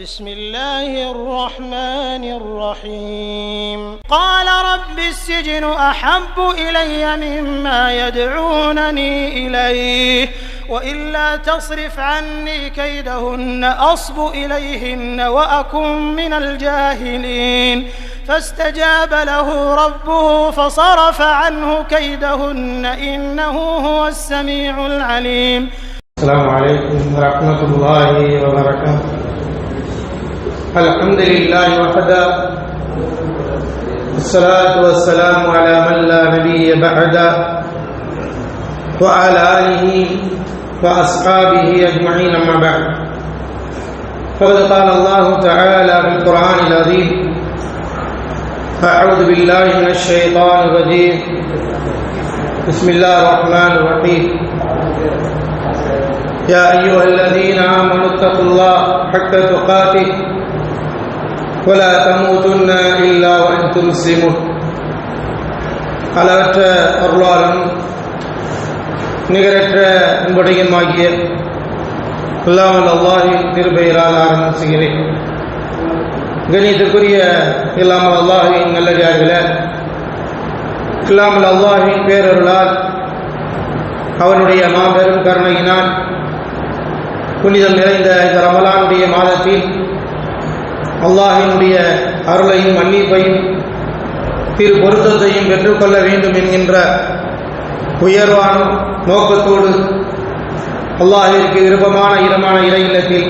بسم الله الرحمن الرحيم. قال رب السجن أحب إلي مما يدعونني إليه وإلا تصرف عني كيدهن أصب إليهن وأكن من الجاهلين. فاستجاب له ربه فصرف عنه كيدهن إنه هو السميع العليم. السلام عليكم ورحمة الله وبركاته. الحمد لله وحده. الصلاة والسلام على من لا نبي بعده وعلى آله وأصحابه أجمعين أما بعد. فقد قال الله تعالى في القرآن العظيم أعوذ بالله من الشيطان الرجيم. بسم الله الرحمن الرحيم. يا أيها الذين آمنوا اتقوا الله حق تقاته. ولا تموتن إلا وأنتم مسلمون அளவற்ற அருளாளன் நிகரற்ற அன்புடையமாகிய அல்லாமல் அல்லாஹின் திருப்பெயரால் ஆரம்பம் செய்கிறேன் கணியத்துக்குரிய இல்லாமல் அல்லாஹின் நல்லடியார்களே இல்லாமல் அல்லாஹின் பேரருளால் அவனுடைய மாபெரும் கருணையினால் புனிதம் நிறைந்த இந்த ரமலானுடைய மாதத்தில் அல்லாஹினுடைய அருளையும் மன்னிப்பையும் திரு பொருத்தத்தையும் பெற்றுக்கொள்ள வேண்டும் என்கின்ற உயர்வான நோக்கத்தோடு அல்லாஹிற்கு விருப்பமான இடமான இறை இல்லத்தில்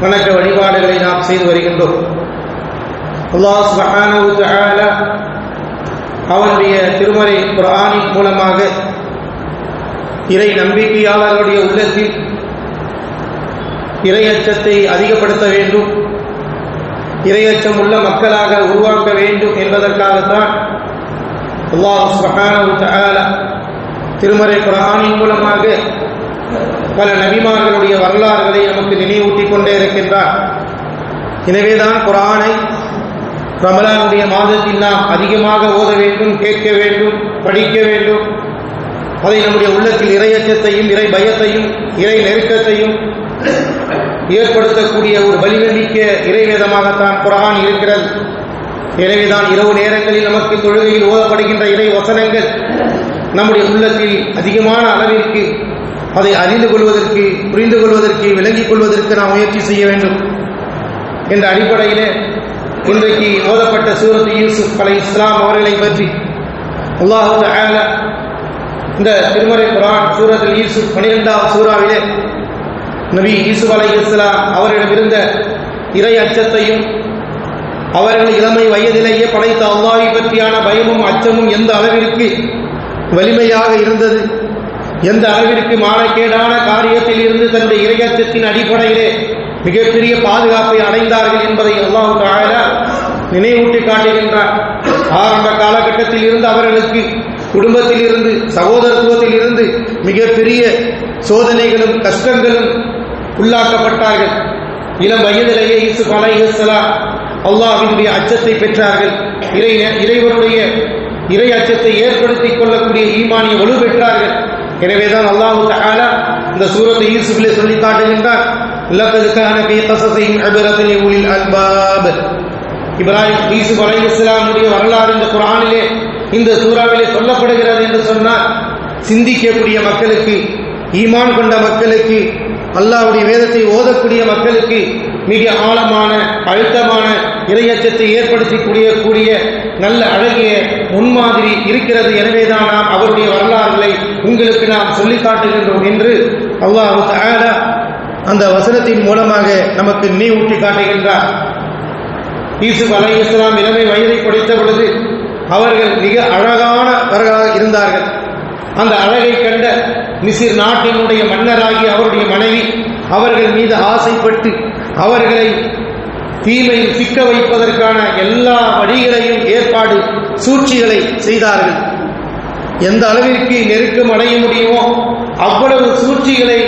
வணக்க வழிபாடுகளை நாம் செய்து வருகின்றோம். அல்லாஹ் சுப்ஹானஹு வ அவனுடைய திருமறை குரானின் மூலமாக இறை நம்பிக்கையாளர்களுடைய உள்ளத்தில் இறையச்சத்தை அதிகப்படுத்த வேண்டும். இரையச்சம் உள்ள மக்களாக உருவாக்க வேண்டும் என்பதற்காகத்தான் அல்லாஹ் சுப்ஹானஹு திருமறை குரானின் மூலமாக பல நபிமார்களுடைய வரலாறுகளை நமக்கு நினைவூட்டிக் கொண்டே இருக்கின்றார். எனவேதான் குரானை ரமலானுடைய மாதத்தில் நாம் அதிகமாக ஓத வேண்டும் கேட்க வேண்டும் படிக்க வேண்டும். அதை நம்முடைய உள்ளத்தில் இரையச்சத்தையும் இறை பயத்தையும் இறை நெருக்கத்தையும் ஏற்படுத்தக்கூடிய ஒரு வலிமைமிக்க இறைவேதமாகத்தான் குரான் இருக்கிறது. எனவேதான் இரவு நேரங்களில் நமக்கு தொழுகையில் ஓதப்படுகின்ற இறை வசனங்கள் நம்முடைய உள்ளத்தில் அதிகமான அளவிற்கு அதை அறிந்து கொள்வதற்கு புரிந்து கொள்வதற்கு விளங்கிக் கொள்வதற்கு நாம் முயற்சி செய்ய வேண்டும். என்ற அடிப்படையிலே இன்றைக்கு ஓதப்பட்ட சூரத் யூசுப் அலை இஸ்லாம் அவர்களை பற்றி அல்லாஹு இந்த திருமறை குரான் சூரத்தில் யூசுப் பனிரெண்டாவது சூறாவிலே நபி யூசுப் அலை இஸ்லாம் அவரிடம் இருந்த இறை அச்சத்தையும் அவர்கள் இளமை வயதிலேயே படைத்த அல்லாவை பற்றியான பயமும் அச்சமும் எந்த அளவிற்கு வலிமையாக இருந்தது? எந்த அளவிற்கு மானக்கேடான காரியத்தில் இருந்து தன்னுடைய இறையச்சத்தின் அடிப்படையிலே மிகப்பெரிய பாதுகாப்பை அடைந்தார்கள் என்பதை அல்லாஹு தாழ நினைவூட்டி காட்டுகின்றார் ஆரம்ப காலகட்டத்தில் இருந்து அவர்களுக்கு குடும்பத்தில் இருந்து சகோதரத்துவத்தில் இருந்து மிகப்பெரிய சோதனைகளும் கஷ்டங்களும் உள்ளாக்கப்பட்டார்கள். இளம் வயதிலேயே யூசுப் அலைஹிஸ்ஸலாம் அல்லாஹ்வினுடைய அச்சத்தை பெற்றார்கள். இறை இறைவனுடைய இறை அச்சத்தை ஏற்படுத்திக் கொள்ளக்கூடிய ஈமானிய வலு பெற்றார்கள். எனவேதான் அல்லாஹு தகாலா இந்த சூரத்தை யூசுஃபிலே சொல்லி காட்டுகின்றார் லக்கது கான ஃபீ கஸஸிஹிம் இப்ரத்துன் லிஉலில் அல்பாப். இப்ராஹிம் யூசுப் இஸ்லாமுடைய வரலாறு இந்த குரானிலே இந்த சூறாவிலே சொல்லப்படுகிறது என்று சொன்னால் சிந்திக்கக்கூடிய மக்களுக்கு ஈமான் கொண்ட மக்களுக்கு அல்லாவுடைய வேதத்தை ஓதக்கூடிய மக்களுக்கு மிக ஆழமான அழுத்தமான இரையச்சத்தை ஏற்படுத்தி கூடிய நல்ல அழகிய முன்மாதிரி இருக்கிறது. எனவேதான் நாம் அவருடைய வரலாறுகளை உங்களுக்கு நாம் சொல்லி காட்டுகின்றோம் என்று அல்லாஹு தஆலா அந்த வசனத்தின் மூலமாக நமக்கு நினைவூட்டி காட்டுகின்றார். ஈசு அலை இஸ்லாம் இளமை வயதை படைத்த பொழுது அவர்கள் மிக அழகானவர்களாக இருந்தார்கள். அந்த அழகை கண்ட மிசிர் நாட்டினுடைய மன்னராகி அவருடைய மனைவி அவர்கள் மீது ஆசைப்பட்டு அவர்களை தீமையில் சிக்க வைப்பதற்கான எல்லா வழிகளையும் ஏற்பாடு சூழ்ச்சிகளை செய்தார்கள். எந்த அளவிற்கு நெருக்கம் அடைய முடியுமோ அவ்வளவு சூழ்ச்சிகளை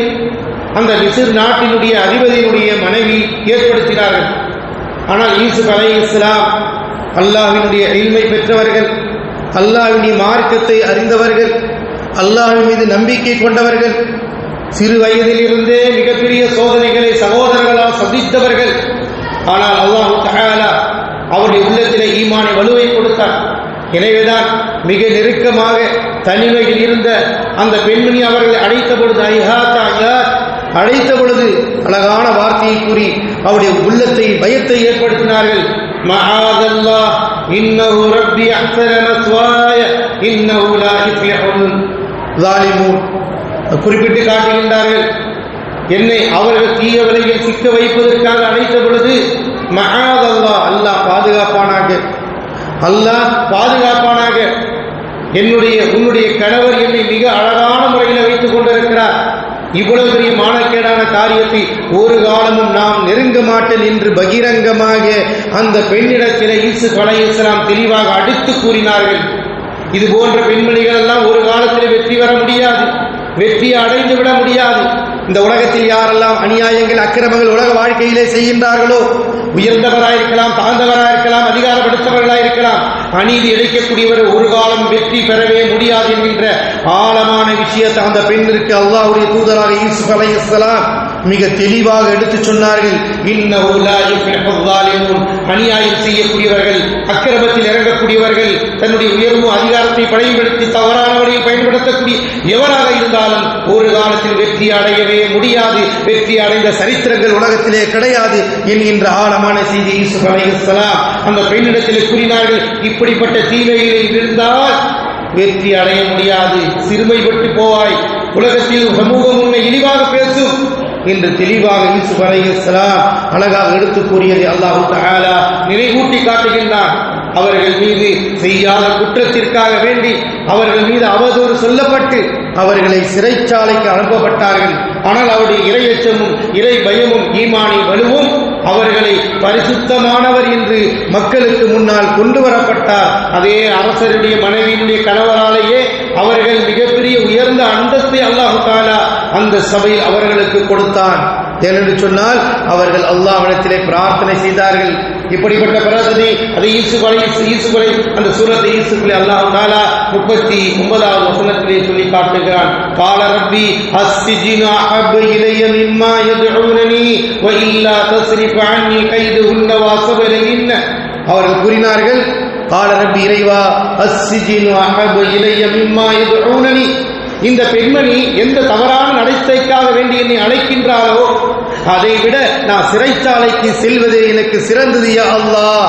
அந்த மிசிர் நாட்டினுடைய அதிபதியினுடைய மனைவி ஏற்படுத்தினார்கள். ஆனால் ஈசு அலை இஸ்லாம் அல்லாஹினுடைய எளிமை பெற்றவர்கள் அல்லாஹ்வினுடைய மார்க்கத்தை அறிந்தவர்கள் அல்லாஹின் மீது நம்பிக்கை கொண்டவர்கள் சிறு வயதிலிருந்தே மிகப்பெரிய சோதனைகளை சகோதரர்களால் சந்தித்தவர்கள். ஆனால் அல்லாஹ் தகாலா அவருடைய உள்ளத்திலே ஈமானை வலுவை கொடுத்தார். எனவேதான் மிக நெருக்கமாக தனிமையில் இருந்த அந்த பெண்மணி அவர்களை அழைத்த பொழுது ஐஹா ஐயாத் அழைத்த பொழுது அழகான வார்த்தையை கூறி அவருடைய உள்ளத்தை பயத்தை ஏற்படுத்தினார்கள். மகாதல்லா இன்னஹு ரப்பி அஹ்சன மஸ்வாய இன்னஹு லா யுஃப்லிஹுல் ஜாலிமூன் குறிப்பிட்டு காட்டுகின்றார்கள். என்னை அவர்கள் தீய விலையில் சிக்க வைப்பதற்காக அழைத்த பொழுது மகாதல்லா அல்லாஹ் பாதுகாப்பானாக. அல்லாஹ் பாதுகாப்பானாக. என்னுடைய உன்னுடைய கணவர் என்னை மிக அழகான முறையில் வைத்துக் கொண்டிருக்கிறார். இவ்வளவு பெரிய மானக்கேடான காரியத்தை ஒரு காலமும் நாம் நெருங்க மாட்டேன் என்று பகிரங்கமாக அந்த பெண்ணிடத்திலே இசு பழைய இஸ்லாம் தெளிவாக அடித்து கூறினார்கள். இது போன்ற பெண்மணிகள் எல்லாம் ஒரு காலத்தில் வெற்றி பெற முடியாது. வெற்றியை அடைந்து விட முடியாது. இந்த உலகத்தில் யாரெல்லாம் அநியாயங்கள் அக்கிரமங்கள் உலக வாழ்க்கையிலே செய்கின்றார்களோ உயர்ந்தவராயிருக்கலாம் தாழ்ந்தவராயிருக்கலாம் அதிகாரப்படுத்தவர்களாயிருக்கலாம் அநீதி இழைக்கக்கூடியவர் ஒரு காலம் வெற்றி பெறவே முடியாது என்கின்ற ஆழமான விஷயத்தை அந்த பெண்ணிற்கு அல்லாவுடைய தூதராக யூசுப் அலைஹிஸ்ஸலாம் மிக தெளிவாக எடுத்துச் சொன்னார்கள். அநியாயம் செய்யக்கூடியவர்கள் அக்கிரமத்தில் இறங்கக்கூடியவர்கள் தன்னுடைய உயர்வு அதிகாரத்தை பயன்படுத்தி தவறான வழியில் பயன்படுத்தக்கூடிய எவராக இருந்தாலும் ஒரு காலத்தில் வெற்றி அடையவே முடியாது. வெற்றி அடைந்த சரித்திரங்கள் உலகத்திலே கிடையாது என்கின்ற ஆழமான செய்தி யூசுப் அலைஹிஸ்ஸலாம் அந்த பெண்ணிடத்திலே கூறினார்கள் இப்படிப்பட்ட தீமைகளில் இருந்தால் வெற்றி அடைய முடியாது. சிறுமைப்பட்டு போவாய். உலகத்தில் சமூகம் உன்னை இழிவாக பேசும். என்று தெளிவாக யூசுப் அலைஹிஸ்ஸலாம் அழகாக எடுத்து கூறியதை அல்லாஹு தஆலா நினைவூட்டி காட்டுகின்றான். அவர்கள் மீது செய்யாத குற்றத்திற்காக வேண்டி அவர்கள் மீது அவதூறு சொல்லப்பட்டு அவர்களை சிறைச்சாலைக்கு அனுப்பப்பட்டார்கள். ஆனால் அவருடைய இரையச்சமும் இறை பயமும் ஈமானி வலுவும் அவர்களை பரிசுத்தமானவர் என்று மக்களுக்கு முன்னால் கொண்டு வரப்பட்டார். அதே அரசருடைய மனைவியினுடைய கனவு அவர்கள் மிகப்பெரிய உயர்ந்த அந்தஸ்தை அல்லாஹு தாலா அந்த சபையில் அவர்களுக்கு கொடுத்தான். ஏனென்று சொன்னால் அவர்கள் அல்லாஹ்விடத்திலே பிரார்த்தனை செய்தார்கள். இப்படிப்பட்ட பிரார்த்தனை அதை ஈசுவலை ஈசுவலை அந்த சூரத்தை ஈசுக்குள்ளே அல்லாஹ் தாலா முப்பத்தி ஒன்பதாவது வசனத்திலே சொல்லி காட்டுகிறான். கால ரப்பி அஸ்ஸிஜினு அஹப்பு இலைய மிம்மா யதுஊனனி வ இல்லா தஸ்ரிஃப் அன்னி கைதுஹுன்ன வாசபலகின்ன அவர்கள் கூறினார்கள் கால ரப்பி இறைவா அஸ்ஸிஜினு அஹப்பு இலைய மிம்மா யதுஊனனி இந்த பெண்மணி எந்த தவறான நடத்தைக்காக வேண்டி என்னை அழைக்கின்றாரோ அதை விட நான் சிறைச்சாலைக்கு செல்வதே எனக்கு சிறந்தது யா அல்லாஹ்.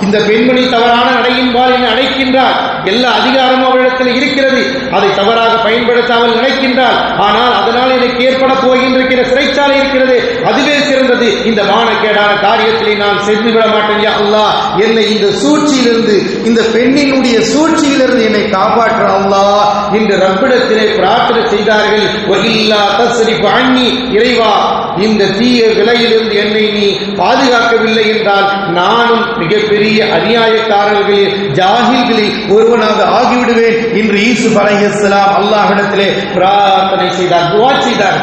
இந்த பெண்மணி தவறான நடையின்பால் என்னை அழைக்கின்றார் எல்லா அதிகாரமும் அவளிடத்தில் இருக்கிறது. அதை தவறாக பயன்படுத்தாமல் நினைக்கின்றார் ஆனால் அதனால் எனக்கு ஏற்பட போகின்றிருக்கிற சிறைச்சாலை இருக்கிறது. அதுவே சிறந்தது. இந்த மானக்கேடான காரியத்திலே நான் சென்று விட மாட்டேன் யா அல்லாஹ். என்னை இந்த சூழ்ச்சியிலிருந்து இந்த பெண்ணினுடைய சூழ்ச்சியிலிருந்து என்னை காப்பாற்ற அல்லா என்று ரப்பிடத்திலே பிரார்த்தனை செய்தார்கள். வகில்லா தஸ்ரிஃப் அன்னி இறைவா இந்த தீய விலையிலிருந்து என்னை நீ பாதுகாக்கவில்லை என்றால் நானும் மிகப்பெரிய அநியாயக்காரர்களில் ஜாகில்களில் ஒருவனாக ஆகிவிடுவேன் என்று ஈசு அலைஹிஸ்ஸலாம் அல்லாஹிடத்திலே பிரார்த்தனை செய்தார் துவா செய்தார்.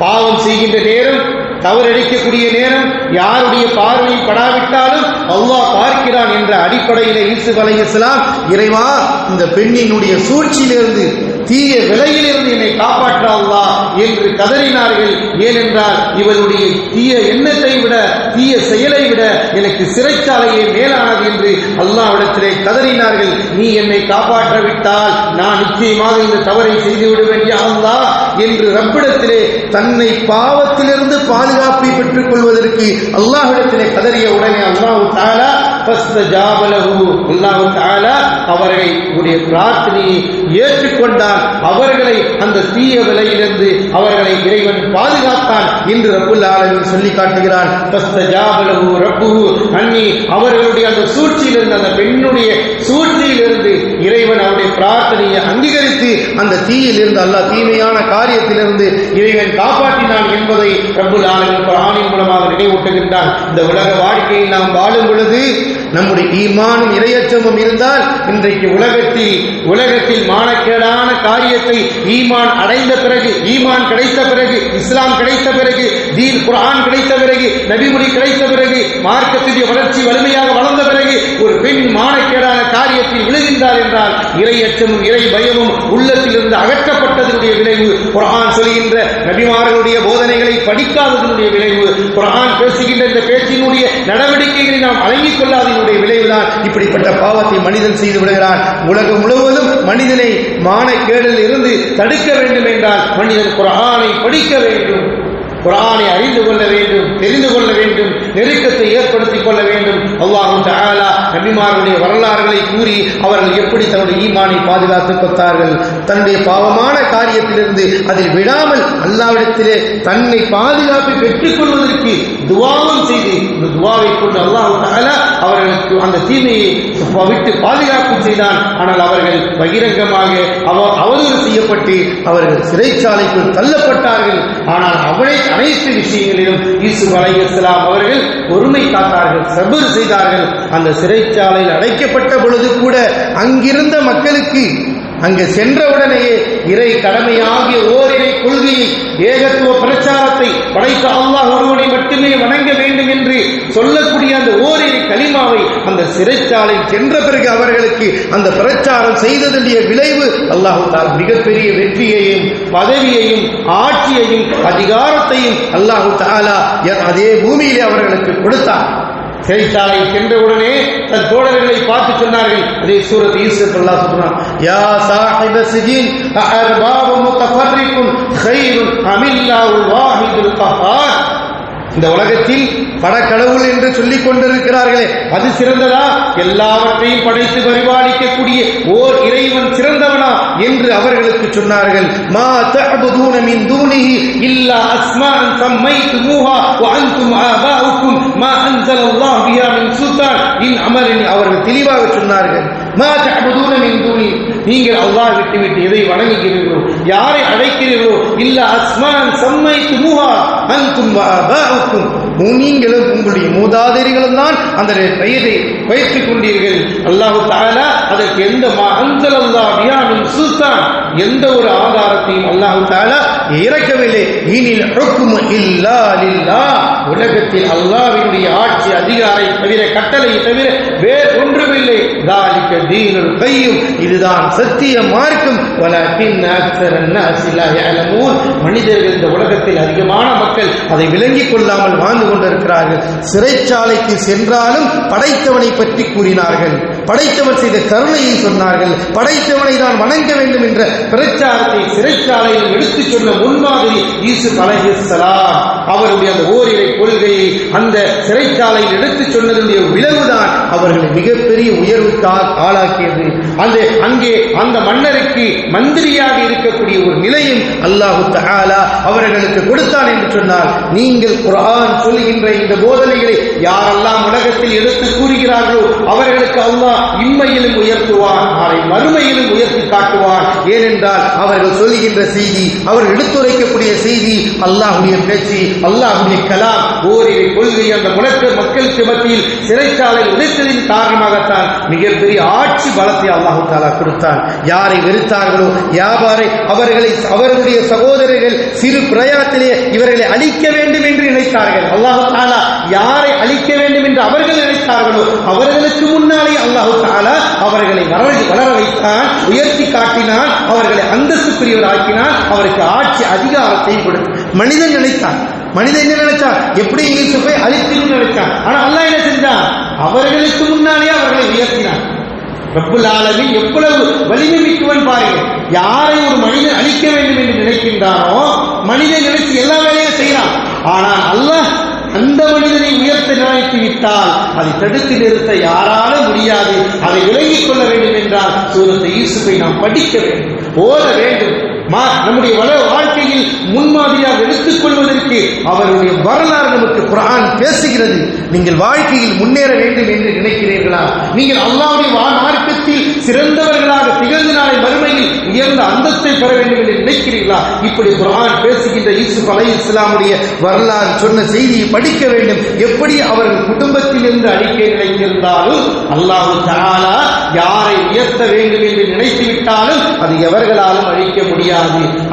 பாவம் செய்கின்ற நேரம் தவறடிக்கக்கூடிய நேரம் யாருடைய பார்வையில் படாவிட்டாலும் அல்லாஹ் பார்க்கிறான் என்ற அடிப்படையிலே ஈசு அலைஹிஸ்ஸலாம் இறைவா இந்த பெண்ணினுடைய சூழ்ச்சியிலிருந்து தீய விலையிலிருந்து என்னை காப்பாற்றாவா என்று கதறினார்கள். ஏனென்றால் இவருடைய தீய எண்ணத்தை விட தீய செயலை விட எனக்கு சிறைச்சாலையே மேலானது என்று அல்லாஹ்விடத்திலே கதறினார்கள். நீ என்னை காப்பாற்றவிட்டால் நான் நிச்சயமாக இந்த தவறை செய்து விடுவேன் யா என்று ரப்பிடத்திலே தன்னை பாவத்திலிருந்து பாதுகாப்பை பெற்றுக் கொள்வதற்கு அல்லாஹிடத்திலே கதறிய உடனே அல்லாவு தாலா தாலா அவர்களை உடைய பிரார்த்தனையை ஏற்றுக்கொண்டான். அவர்களை அந்த தீய விலையிலிருந்து அவர்களை இறைவன் பாதுகாத்தான் என்று ரப்புல் ஆலமின் சொல்லி காட்டுகிறான். அன்னி அவர்களுடைய அந்த சூழ்ச்சியிலிருந்து அந்த பெண்ணுடைய சூழ்ச்சியிலிருந்து இறைவன் அவருடைய பிரார்த்தனையை அங்கீகரித்து அந்த தீயிலிருந்து அல்ல தீமையான காரியத்திலிருந்து இறைவன் காப்பாற்றினான் என்பதை ரப்புல் ஆலமின் ஆணின் மூலம் நினைவூட்டுகின்றான். இந்த உலக வாழ்க்கையில் நாம் வாழும் பொழுது நம்முடைய ஈமானும் இரையச்சமும் இருந்தால் இன்றைக்கு உலகத்தில் உலகத்தில் மானக்கேடான காரியத்தை ஈமான் அடைந்த பிறகு ஈமான் கிடைத்த பிறகு இஸ்லாம் கிடைத்த பிறகு தீன் குரான் கிடைத்த பிறகு நபிமொழி கிடைத்த பிறகு மார்க்கத்துடைய வளர்ச்சி வலிமையாக வளர்ந்த பிறகு ஒரு பெண் மானக்கேடான காரியத்தில் விழுகின்றார் என்றால் இறையச்சமும் இறை பயமும் உள்ளத்திலிருந்து அகற்றப்பட்டதனுடைய விளைவு. குரான் சொல்கின்ற நபிமார்களுடைய போதனைகளை படிக்காததனுடைய விளைவு. குரான் குர்ஆன் பேசுகின்ற இந்த பேச்சினுடைய நடவடிக்கைகளை நாம் வழங்கிக் கொள்ளாதனுடைய விளைவுதான் இப்படிப்பட்ட பாவத்தை மனிதன் செய்து விடுகிறான். உலகம் முழுவதும் மனிதனை மானக்கேடில் இருந்து தடுக்க வேண்டும் என்றால் மனிதன் குரானை படிக்க வேண்டும். குரானை அறிந்து கொள்ள வேண்டும் தெரிந்து கொள்ள வேண்டும் நெருக்கத்தை ஏற்படுத்திக் கொள்ள வேண்டும். அல்லாஹும் தஆலா நபிமார்களுடைய வரலாறுகளை கூறி அவர்கள் எப்படி தன்னுடைய ஈமானை பாதுகாத்துக் கொத்தார்கள். தன்னுடைய பாவமான காரியத்திலிருந்து அதில் விடாமல் அல்லாவிடத்திலே தன்னை பாதுகாப்பை பெற்றுக் கொள்வதற்கு துவாவும் செய்து இந்த துவாவை கொண்டு அல்லாஹு தஆலா அவர்களுக்கு அந்த தீமையை விட்டு பாதுகாப்பு செய்தான். ஆனால் அவர்கள் பகிரங்கமாக அவ அவதூறு செய்யப்பட்டு அவர்கள் சிறைச்சாலைக்குள் தள்ளப்பட்டார்கள். ஆனால் அவளை அனைத்து விஷயங்களிலும் யூசுப் அலைஹிஸ்ஸலாம் அவர்கள் பொறுமை காத்தார்கள் சபர் செய்தார்கள். அந்த சிறைச்சாலையில் அடைக்கப்பட்ட பொழுது கூட அங்கிருந்த மக்களுக்கு அங்கு சென்றவுடனேயே இறை கடமையாகிய ஓரிரை கொள்கையை ஏகத்துவ பிரச்சாரத்தை படைத்த அல்லாஹ் ஒருவனை மட்டுமே வணங்க வேண்டும் என்று சொல்லக்கூடிய அந்த ஓரிரை களிமாவை அந்த சிறைச்சாலை சென்ற பிறகு அவர்களுக்கு அந்த பிரச்சாரம் செய்ததுடைய விளைவு அல்லாஹு தால் மிகப்பெரிய வெற்றியையும் பதவியையும் ஆட்சியையும் அதிகாரத்தையும் அல்லாஹு தாலா அதே பூமியிலே அவர்களுக்கு கொடுத்தார் சிறைச்சாலை சென்றவுடனே தன் தோழர்களை பார்த்து சொன்னார்கள். அதே சூரத் ஈசத் அல்லாஹ் சொல்றான் யா சாஹிப சிஜின் அர்பாபு முத்தஃபர்ரிகுன் கைருன் அமில்லாஹுல் வாஹிதுல் கஹார் இந்த உலகத்தில் படக்கடவுள் என்று சொல்லிக் கொண்டிருக்கிறார்களே அது சிறந்ததா? எல்லாவற்றையும் படைத்து பரிபாலிக்கக்கூடிய ஓர் இறைவன் சிறந்தவனா என்று அவர்களுக்கு சொன்னார்கள். மா தஅபுதூன மின் தூனிஹி இல்லா அஸ்மான் சம்மைத்துமூஹா வ அன்தும் ஆபாஉக்கும் மா அன்ஸலல்லாஹு பிஹா மின் சுல்தான். இன் அமரின் அவர்கள் தெளிவாக சொன்னார்கள். நீங்கள் அல்லாஹ் விட்டுவிட்டு எதை வணங்குகிறீர்களோ யாரை அழைக்கிறீர்களோ இல்ல அஸ்மான் சம்மை துமுகா அன் ஆபாஉக்கும் நீங்களும் உங்களுடைய மூதாதையர்களும் தான் அந்த பெயரை வைத்துக் கொண்டீர்கள். அல்லாஹு தாலா அதற்கு எந்த அஞ்சல் அல்லா வியாமின் சுல்தான் எந்த ஒரு ஆதாரத்தையும் அல்லாஹு தாலா இறக்கவில்லை. இனில் ரொக்கும் இல்லா இல்லா உலகத்தில் அல்லாவினுடைய ஆட்சி அதிகாரை தவிர கட்டளை தவிர வேறு ஒன்றுமில்லை. தாலிக்க தீனுல் கையும் இதுதான் சத்திய மார்க்கம். வலக்கின் மனிதர்கள் இந்த உலகத்தில் அதிகமான மக்கள் அதை விளங்கிக் கொள்ளாமல் வாழ்ந்து கொண்டிருக்கிறார்கள். சிறைச்சாலைக்கு சென்றாலும் படைத்தவனை பற்றி கூறினார்கள். படைத்தவர் செய்த கருணையை சொன்னார்கள். படைத்தவனை தான் வணங்க வேண்டும் என்ற பிரச்சாரத்தை சிறைச்சாலையில் எடுத்துச் சொன்ன முன்மாதிரி ஈசு அலைஹிஸ்ஸலாம். அவருடைய அந்த ஓரிரை கொள்கையை அந்த சிறைச்சாலையில் எடுத்துச் சொன்னதுடைய விளைவுதான் அவர்களை மிகப்பெரிய உயர்வுக்காக ஆளாக்கியது. அந்த அங்கே அந்த மன்னருக்கு மந்திரியாக இருக்கக்கூடிய ஒரு நிலையும் அல்லாஹு தகாலா அவர்களுக்கு கொடுத்தான் என்று சொன்னால் நீங்கள் குரான் சொல்லுகின்ற இந்த போதனைகளை யாரெல்லாம் உலகத்தில் எடுத்து கூறுகிறார்களோ அவர்களுக்கு அல்லாஹ் இம்மையிலும் உயர்த்துவான் அவரை மறுமையிலும் உயர்த்தி காட்டுவான். ஏனென்றால் அவர்கள் சொல்கின்ற செய்தி அவர்கள் எடுத்துரைக்கக்கூடிய செய்தி அல்லாஹுடைய பேச்சு அல்லாஹுடைய கலாம் ஓரிரு கொள்கை அந்த முழக்க மக்களுக்கு மத்தியில் சிறைச்சாலை உடைத்ததின் காரணமாகத்தான் மிகப்பெரிய ஆட்சி பலத்தை அல்லாஹு தாலா கொடுத்தான். யாரை வெறுத்தார்களோ யாவாரை அவர்களை அவர்களுடைய சகோதரர்கள் சிறு பிரயாத்திலே இவர்களை அழிக்க வேண்டும் என்று நினைத்தார்கள். அல்லாஹு தாலா யாரை அழிக்க வேண்டும் என்று அவர்கள் நினைத்தார்களோ அவர்களுக்கு முன்னாலே அல்லாஹ் தாலா அவர்களை வளர வளர வைத்தான் உயர்த்தி காட்டினான் அவர்களை அந்தஸ்துக்குரியவராக்கினான் அவருக்கு ஆட்சி அதிகாரத்தையும் கொடுத்து மனிதன் நினைத்தான். மனிதன் என்ன நினைச்சான் எப்படி யூசுஃபை அழிக்கணும்னு நினைச்சான் ஆனா அல்லா என்ன செஞ்சான்? அவர்களுக்கு முன்னாலே அவர்களை உயர்த்தினான். ரப்புல் ஆலமின் எவ்வளவு வலிமை மிக்கவன் பாருங்க யாரை ஒரு மனிதன் அழிக்க வேண்டும் என்று நினைக்கின்றானோ மனிதன் நினைத்து எல்லா வேலையும் செய்யறான் ஆனால் அல்லாஹ் அந்த மனிதனை உயர்த்த நினைத்து விட்டால் அதை தடுத்து நிறுத்த யாராலும் முடியாது. அதை விலகிக் கொள்ள வேண்டும் என்றால் சூரத்தை யூசுஃபை நாம் படிக்க வேண்டும் ஓத வேண்டும். நம்முடைய வள வாழ்க்கையில் முன்மாதிரியாக எடுத்துக்கொள்வதற்கு அவருடைய வரலாறு நமக்கு குரான் பேசுகிறது. நீங்கள் வாழ்க்கையில் முன்னேற வேண்டும் என்று நினைக்கிறீர்களா? நீங்கள் அல்லாவுடைய மார்க்கத்தில் சிறந்தவர்களாக திகழ்ந்து நாளை வறுமையில் உயர்ந்த அந்தத்தை பெற வேண்டும் என்று நினைக்கிறீர்களா? இப்படி குரான் பேசுகின்ற யூசுப் அலை இஸ்லாமுடைய வரலாறு சொன்ன செய்தியை படிக்க வேண்டும். எப்படி அவர்கள் குடும்பத்தில் இருந்து அழிக்க நினைத்திருந்தாலும் அல்லாஹு தஆலா யாரை உயர்த்த வேண்டும் என்று நினைத்து விட்டாலும் அது எவர்களாலும் அழிக்க முடியாது.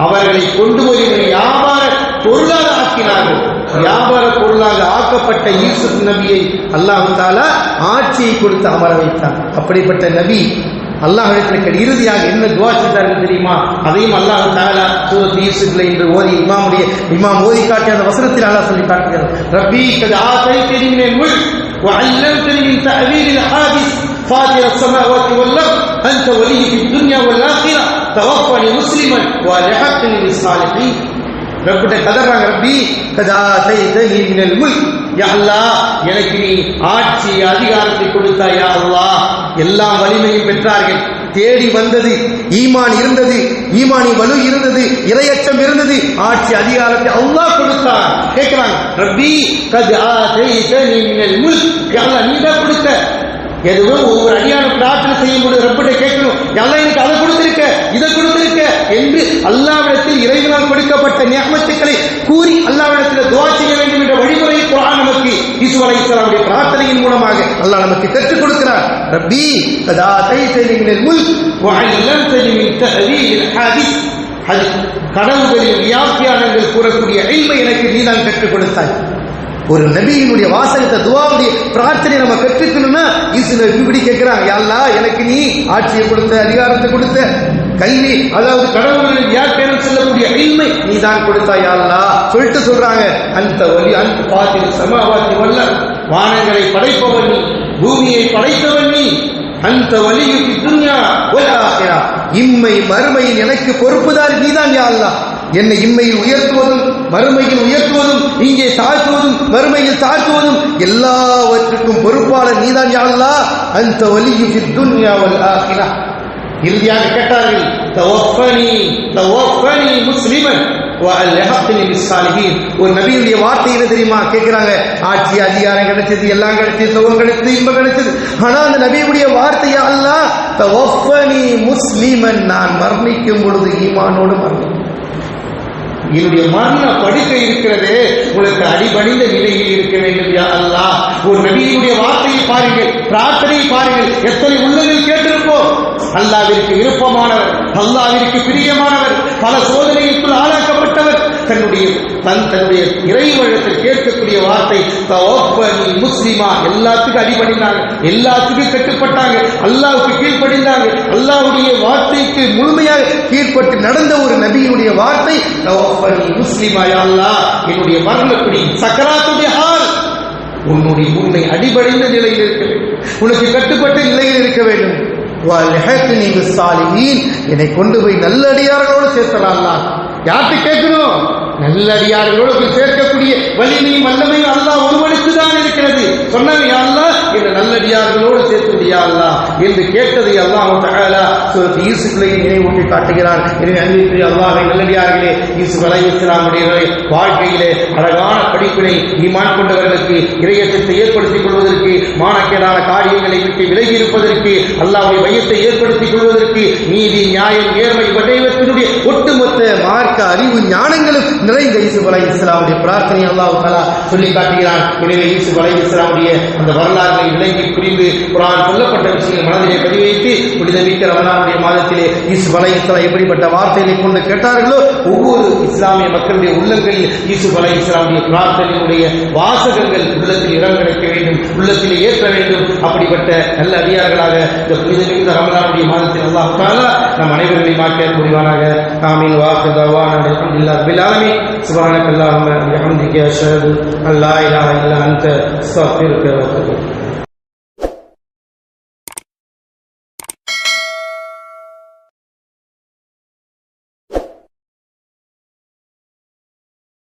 அவர்களை கொண்டு போய் ஒரு வியாபார பொருளாக ஆக்கினார்கள் வியாபார பொருளாக ஆக்கப்பட்ட யூசுப் நபியை அல்லாஹ் தாலா ஆட்சியை கொடுத்து அமர வைத்தான் அப்படிப்பட்ட நபி அல்லாஹிடத்தில் இறுதியாக என்ன துவா செய்தார்கள் தெரியுமா அதையும் அல்லாஹ் தாலா சூரத் யூசுப்ல இன்று ஓதி இமாமுடைய இமாம் ஓதி காட்டிய அந்த வசனத்தில் அல்லாஹ் சொல்லி காட்டுகிறார் ரப்பி கது ஆதைத்தனி மின் الملك وعلمتني من تأويل الحادث فاطر السماوات والأرض أنت ولي في الدنيا والآخرة தவப்பனி முஸ்லிமன் வலஹக்னி சாலிஹீன். ரப்பிட்ட கதறாங்க ரப்பி கதாசைதஹி மினல் முல்க். யா அல்லாஹ் எனக்கு நீ ஆட்சி அதிகாரத்தை கொடுத்தாய் யா அல்லாஹ். எல்லா வலிமையும் பெற்றார்கள். தேடி வந்தது ஈமான் இருந்தது ஈமானி வலு இருந்தது இரையச்சம் இருந்தது. ஆட்சி அதிகாரத்தை அல்லாஹ் கொடுத்தார் கேட்கிறாங்க ரப்பி கத் ஆதைதனி மினல் முல்க். யா கொடுத்த. எதுவும் ஒவ்வொரு அடியான பிரார்த்தனை செய்யும்போது ரப்பிட்ட கேட்கணும். எல்லாம் எனக்கு அதை கொடு கொடுத்திருக்க இதை கொடுத்திருக்க என்று அல்லாவிடத்தில் இறைவனால் கொடுக்கப்பட்ட நியமத்துக்களை கூறி அல்லாவிடத்தில் துவா செய்ய வேண்டும் என்ற வழிமுறை குரான் நமக்கு ஈசு அலைஹிஸ்ஸலாமுடைய பிரார்த்தனையின் மூலமாக அல்லாஹ் நமக்கு கற்றுக் கொடுக்கிறார். ரப்பி கதா தைத்தனி மினல் முல்க் வஅல்லம்தனி மின் தஹ்வீல் ஹதீஸ். அது வியாக்கியானங்கள் கூறக்கூடிய அழிவை எனக்கு நீதான் கற்றுக் கொடுத்தாய். ஒரு நபியினுடைய வாசகத்தை துவாவுடைய பிரார்த்தனை நம்ம கற்றுக்கணும்னா ஈசு இப்படி கேட்கிறாங்க. அல்லா எனக்கு நீ ஆட்சியை கொடுத்த அதிகாரத்தை கொடுத்த கல்வி அதாவது கடவுள் வியாக்கியானம் சொல்லக்கூடிய இல்மை நீ தான் கொடுத்தா அல்லா சொல்லிட்டு சொல்றாங்க அந்த வழி அந்த பாத்தி சமாவாத்தி வல்ல வானங்களை படைப்பவன் நீ பூமியை படைத்தவன் நீ. அந்த வழியுக்கு துன்யா இம்மை மறுமையில் எனக்கு பொறுப்புதாரி நீதான் யா என்னை இம்மையில் உயர்த்துவதும் மறுமையில் உயர்த்துவதும் இங்கே தாழ்த்துவதும் மறுமையில் தாழ்த்துவதும் எல்லாவற்றுக்கும் பொறுப்பாளர் நீதான் யாழ்லா அந்த வலியுக்கு துன்யாவல் ஆகிறா இறுதியாக கேட்டார்கள் த தவஃபனி முஸ்லிமன். வஅல்ஹக்னி பிஸ்ஸாலிஹீன் ஒரு நபியுடைய வார்த்தை என்ன தெரியுமா? கேட்கிறாங்க ஆட்சி அதிகாரம் கிடைச்சது எல்லாம் கிடைச்சது சுகம் கிடைச்சது இன்பம் கிடைச்சது. ஆனா அந்த நபியுடைய வார்த்தையா அல்ல தவஃபனி முஸ்லிமன் நான் மரணிக்கும் பொழுது ஈமானோடு மரணிக்கும் என்னுடைய மரண படுக்கை இருக்கிறதே. உங்களுக்கு அடிபணிந்த நிலையில் இருக்க வேண்டும் யா அல்லாஹ். ஒரு நபியினுடைய வார்த்தையை பாருங்கள் பிரார்த்தனையை பாருங்கள். எத்தனை உள்ளங்கள் கேட்டிருப்போம். அல்லாவிற்கு விருப்பமானவர் அல்லாவிற்கு பிரியமானவர் பல சோதனைகளுக்குள் ஆளாக்கப்பட்டவர் தன் தன்னுடைய இறைவனத்தில் கேட்கக்கூடிய வார்த்தை தவப்பனி முஸ்லிமா எல்லாத்துக்கும் அடிபடினாங்க எல்லாத்துக்கும் கட்டுப்பட்டாங்க அல்லாவுக்கு கீழ்ப்படிந்தாங்க அல்லாவுடைய வார்த்தைக்கு முழுமையாக கீழ்ப்பட்டு நடந்த ஒரு நபியினுடைய வார்த்தை தவப்பனி முஸ்லிமா அல்லா அல்லாஹ் என்னுடைய மரணப்படி சக்கராத்துடைய ஹால் உன்னுடைய உன்னை அடிபடைந்த நிலையில் இருக்க வேண்டும் உனக்கு கட்டுப்பட்ட நிலையில் இருக்க வேண்டும். என்னை கொண்டு போய் நல்லடியார்களோடு சேர்த்தலாம் யார்கிட்ட கேட்கணும் நல்லடியார்களோடு சேர்க்கக்கூடிய வலிமையும் வல்லமையும் அல்லாஹ் ஒருவனுக்கு தான் இருக்கிறது. சொன்னாங்க யா அல்லாஹ் இந்த நல்லடியார்களோடு சேர்த்து அல்லா என்று கேட்டதை அல்லாஹ் தகவலா சூரத் யூசுஃபிலே நினைவூட்டி காட்டுகிறார். எனவே அன்பிற்குரிய அல்லாஹை நல்லடியார்களே யூசுப் அலைஹிஸ்ஸலாமுடைய வாழ்க்கையிலே அழகான படிப்பினை ஈமான் கொண்டவர்களுக்கு இறையச்சத்தை ஏற்படுத்திக் கொள்வதற்கு மானக்கேடான காரியங்களை விட்டு விலகி இருப்பதற்கு அல்லாஹ்வுடைய மையத்தை ஏற்படுத்திக் கொள்வதற்கு நீதி நியாயம் நேர்மை வடைவத்தினுடைய ஒட்டுமொத்த மார்க்க அறிவு ஞானங்களும் நிறைந்த யூசுப் அலை இஸ்லாமுடைய பிரார்த்தனை அல்லாஹு தலா சொல்லி காட்டுகிறான். எனவே யூசுப் அலை இஸ்லாமுடைய அந்த வரலாறுகளை விளங்கி புரிந்து குரான் சொல்லப்பட்ட விஷயங்கள் மனதிலே பதிவைத்து புனிதமிக்க ரமணானுடைய மாதத்திலே யூசுப் அலை எப்படிப்பட்ட வார்த்தைகளை கொண்டு கேட்டார்களோ ஒவ்வொரு இஸ்லாமிய மக்களுடைய உள்ளங்களில் இசு வலை இஸ்லாமிய பிரார்த்தனையுடைய வாசகங்கள் உள்ளத்தில் இடம் கிடைக்க வேண்டும் உள்ளத்தில் ஏற்ற வேண்டும். அப்படிப்பட்ட நல்ல அதிகாரிகளாக இந்த புனிதமிக்க ரமலானுடைய மாதத்தில் அல்லாஹ் தாலா நம் அனைவர்களையும் ஆக்கிய முடிவானாக ஆமீன். வாக்கு தவான அல்ஹம்துலில்லாஹ் ரப்பில் ஆலமீன். சுப்ஹானக அல்லாஹும்ம வபிஹம்திக அஷ்ஹது அன் இல்லா அன்த. அஸ்தக்ஃபிருக்க வ அத்தூபு